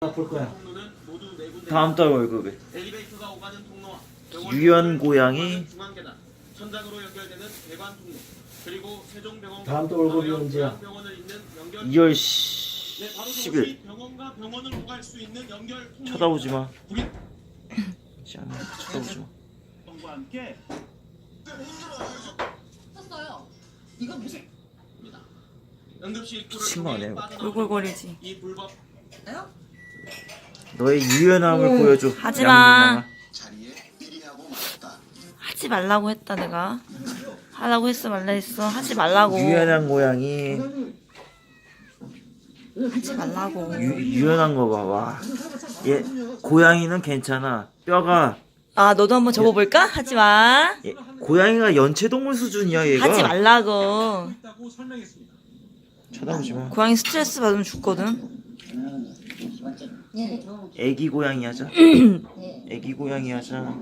볼 거야. 네. 다음 달 월급에 엘리베이터가 오가는 통로와 병원 유연 고양이. 오가는 중앙 계단, 천장으로 연결되는 대관 통로, 그리고 세종병원 다음 달 월급이 언제야? 병원을 잇는 연결 2월 네, 바로 10일 저곳이 병원과 병원을 오갈 수 있는 연결 통로. 쳐다보지 마. 우리 쳐다보지 마. 병과 함께 샀어요. 이건 무슨? 입구를 친구 아니야, 골골거리지. 이 불법 나요? 너의 유연함을 보여줘. 하지 마. 양준영아. 하지 말라고 했다 내가. 하라고 했어 말라 했어. 하지 말라고. 유연한 고양이. 하지 말라고. 유, 유연한 거 봐. 와. 얘 고양이는 괜찮아. 뼈가 아 너도 한번 접어볼까? 하지 마. 얘, 고양이가 연체동물 수준이야 얘가. 하지 말라고. 쳐다보지 마. 고양이 스트레스 받으면 죽거든. 애기 고양이 하자. 애기 고양이 하자.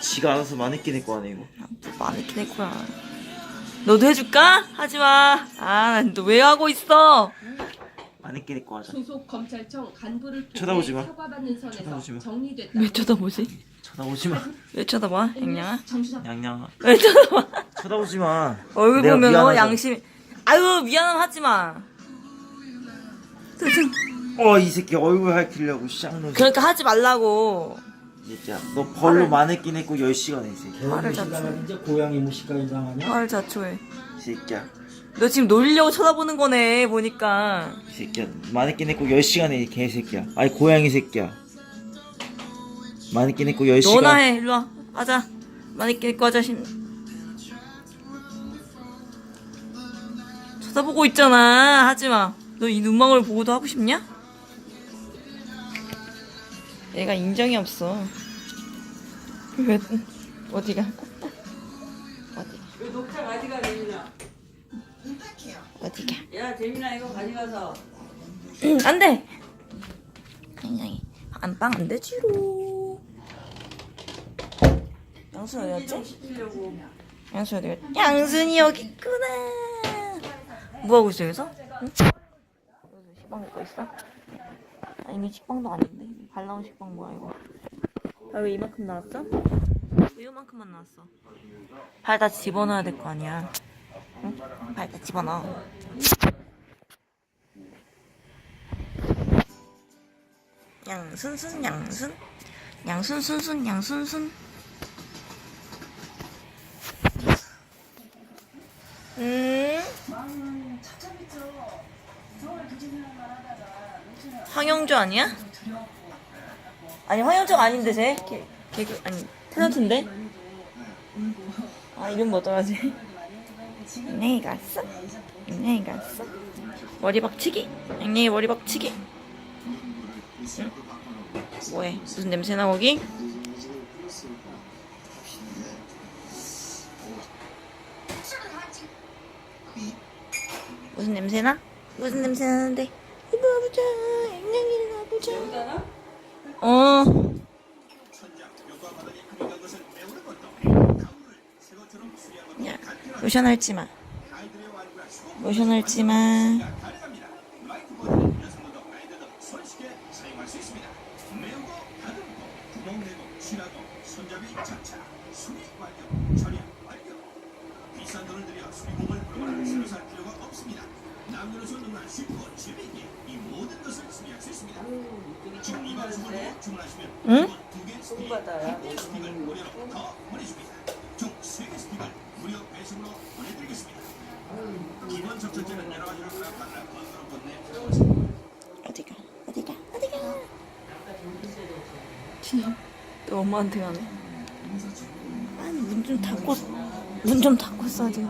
지가 알아서 마네킹 내거 아니야 이거. 많이 내 거야. 너도 해줄까? 하지 마. 아너 왜 하고 있어? 마네킹 내거 하자. 소속 검찰청 간부를 통해 쳐다보지 마. 사과받는 선에서 쳐다보지 마. 정리됐다. 왜 쳐다보지? 쳐다보지 마. 왜 쳐다봐? 양양아? 양양아. 왜 쳐다봐? 쳐다보지 마. 얼굴 보면. 양심. 아유 미안함 하지 마. 튼어이 새끼 얼굴 핥히려고 쌍놈. 그러니까 하지 말라고. 진짜 너 벌로 마네킹 했고 10시간 해, 이 새끼. 말을 개무시가 잡지. 이제 고양이 무시까지 당하냐? 말 자초해. 이 새끼야. 너 지금 놀리려고 쳐다보는 거네 보니까. 이 새끼야. 마네킹 했고 10시간 해, 이 개새끼야. 아니 고양이 새끼야. 마네킹 했고 10시간. 너나 해 일로 와. 하자. 많이 낄거 하자 심. 쳐다보고 있잖아. 하지 마. 너 이 눈망울 보고도 하고 싶냐? 얘가 인정이 없어. 왜 어디가? 어디? 그 녹차 가져가 재민아. 어디가? 야 재민아 이거 가져가서. 응, 안 돼. 굉장히 안빵 안 되지로. 양순 어디 갔지? 시키려고. 양순 어디? 양순이 여기 있구나. 뭐 하고 있어 여기서? 응? 식빵 먹고 있어? 아니 이게 식빵도 아닌데 발 나온 식빵 뭐야 이거? 발왜 이만큼 나왔어? 왜 이만큼만 나왔어? 발 다 집어넣어야 될 거 아니야? 응? 발 다 집어넣어. 양순순 양순 양순순순 양순순 음 황영조 아니야? 아니 황영조가 아닌데 쟤 개, 개그 아니 탤런트인데 아 이름 뭐더라지 앵랭이 갔어? 앵랭이 갔어? 머리 박치기? 앵랭이 머리 박치기? 뭐해? 무슨 냄새나 거기? 무슨 냄새나? 무슨 냄새 나는데? 이거 보자, 앵냥이를 보자. 어. 야, 로션 핥지 마. 로션 핥지 마. 비싼 데 어디가? 어디가? 어디가? 너 엄마한테 가네. 아니 문 좀 닫고 문 좀 닫고 써야 돼.